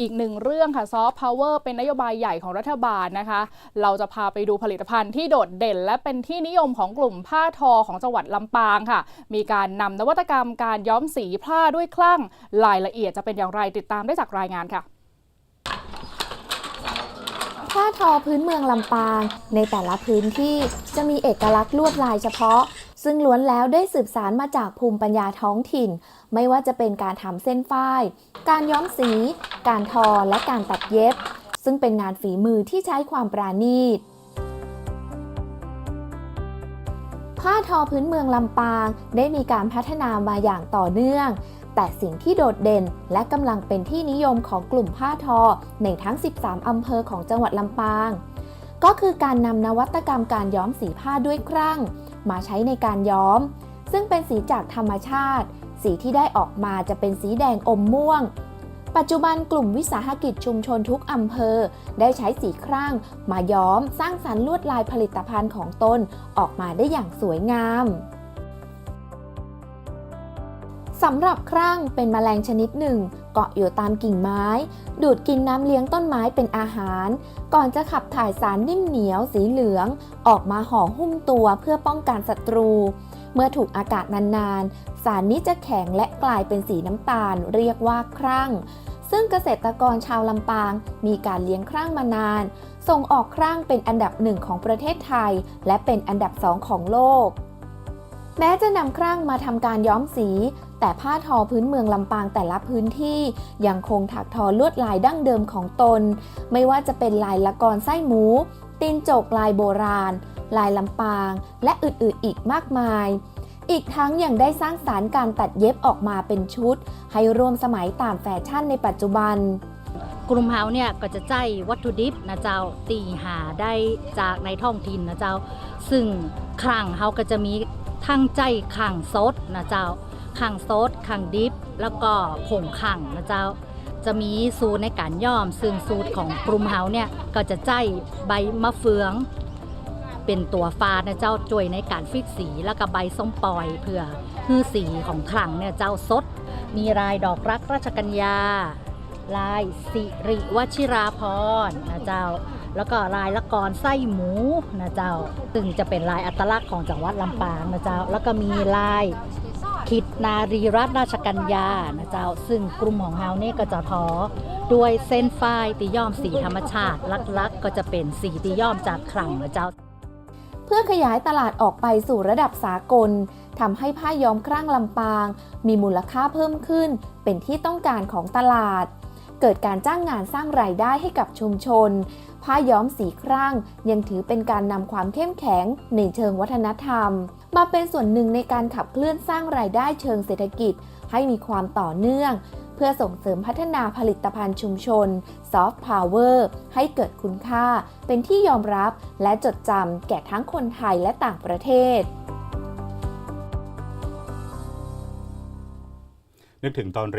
อีกหนึ่งเรื่องค่ะซอฟต์พาวเวอร์เป็นนโยบายใหญ่ของรัฐบาลนะคะ เราจะพาไปดูผลิตภัณฑ์ที่โดดเด่น และเป็นที่นิยมของกลุ่มผ้าทอของจังหวัดลำปางค่ะ มีการนำนวัตกรรมการย้อมสีผ้าด้วยคลั่งรายละเอียดจะเป็นอย่างไรติดตามได้จากรายงานค่ะ ผ้าทอพื้นเมืองลำปาง ในแต่ละพื้นที่จะมีเอกลักษณ์ลวดลายเฉพาะ ซึ่งล้วนแล้วได้สืบสารมาจากภูมิปัญญาท้องถิ่น ไม่ว่าจะเป็นการทำเส้นฝ้าย การย้อมสี การทอและการตัดเย็บ ซึ่งเป็นงานฝีมือที่ใช้ความปราณีตผ้าทอพื้นเมืองลำปางได้มีการพัฒนามาอย่างต่อเนื่อง แต่สิ่งที่โดดเด่นและกำลังเป็นที่นิยมของกลุ่มผ้าทอ ในทั้ง 13 อำเภอของจังหวัดลำปาง ก็คือการนำนวัตกรรมการย้อมสีผ้าด้วยครั่ง มาใช้ในการย้อม ซึ่งเป็นสีจากธรรมชาติ สีที่ได้ออกมาจะเป็นสีแดงอมม่วง ปัจจุบันกลุ่มวิสาหกิจชุมชนทุกอำเภอ ได้ใช้สีครั่ง มาย้อมสร้างสรรค์ลวดลายผลิตภัณฑ์ของตนออกมาได้อย่างสวยงาม สำหรับครั่งเป็นแมลงชนิดหนึ่ง เกาะอยู่ตามกิ่งไม้ ดูดกินน้ำเลี้ยงต้นไม้เป็นอาหาร ก่อนจะขับถ่ายสารนิ่มเหนียวสีเหลือง ออกมาห่อหุ้มตัวเพื่อป้องกันศัตรู เมื่อถูกอากาศนานๆ สารนี้จะแข็งและกลายเป็นสีน้ำตาล เรียกว่าครั่ง ซึ่งเกษตรกรชาวลำปาง มีการเลี้ยงครั่งมานาน ส่งออกครั่งเป็นอันดับหนึ่งของประเทศไทย และเป็นอันดับสองของโลก แม้จะนำครั่งมาทำการย้อมสี แต่ผ้าทอพื้นเมืองลำปางแต่ละพื้นที่ยังคงถักทอลวดลายดั้งเดิมของตน ไม่ว่าจะเป็นลายละกรไส้หมู ตีนจกลายโบราณ ลายลำปาง และอื่นๆอีกมากมาย อีกทั้งยังได้สร้างสารรค์การตัดเย็บออกมาเป็นชุด ให้ร่วมสมัยตามแฟชั่นในปัจจุบันกลุ่มเฮาเนี่ยก็จะใจวัตถุดิบนะเจ้าตีหาได้จากในท้องถิ่นนะเจ้า ซึ่งครั้งเฮาก็จะมีทั้งใจขังสดนะเจ้า ขังสดขังดิบแล้วก็ผงขังนะเจ้า จะมีสูตรในการย่อม ซึ่งสูตรของกลุ่มเฮาเนี่ยก็จะใจใบมะเฟือง เป็นตัวฟาดนะเจ้าช่วยในการฟิกสีแล้วก็ใบส้มปล่อยเพื่อฮือสีของครั้งเนี่ยเจ้าสด มีลายดอกรักราชกัญญาลายสิริวชิราพรนะเจ้า แล้วก็ลายละกรไส้หมูนะเจ้า ซึ่งจะเป็นลายอัตลักษณ์ของจังหวัดลำปางนะเจ้า แล้วก็มีลายคิดนารีรัตนราชกัญญานะเจ้า ซึ่งกลุ่มของเฮาเนี่ยก็จะทอด้วยเส้นฝ้ายตีย้อมสีธรรมชาติลักๆ ก็จะเป็นสีตีย้อมจากขลังนะเจ้า เพื่อขยายตลาดออกไปสู่ระดับสากลทำให้ผ้าย้อมครั่งลำปาง มีมูลค่าเพิ่มขึ้น เป็นที่ต้องการของตลาด เกิดการจ้างงานสร้างรายได้ให้กับชุมชน ผ้าย้อมสีครั่งยังถือเป็นการนำความเข้มแข็งในเชิงวัฒนธรรม มาเป็นส่วนหนึ่งในการขับเคลื่อนสร้างรายได้เชิงเศรษฐกิจ ให้มีความต่อเนื่อง เพื่อส่งเสริมพัฒนาผลิตภัณฑ์ชุมชนซอฟต์พาวเวอร์ให้เกิดคุณค่า เป็นที่ยอมรับและจดจำแก่ทั้งคนไทยและต่างประเทศนึกถึงตอนเรียน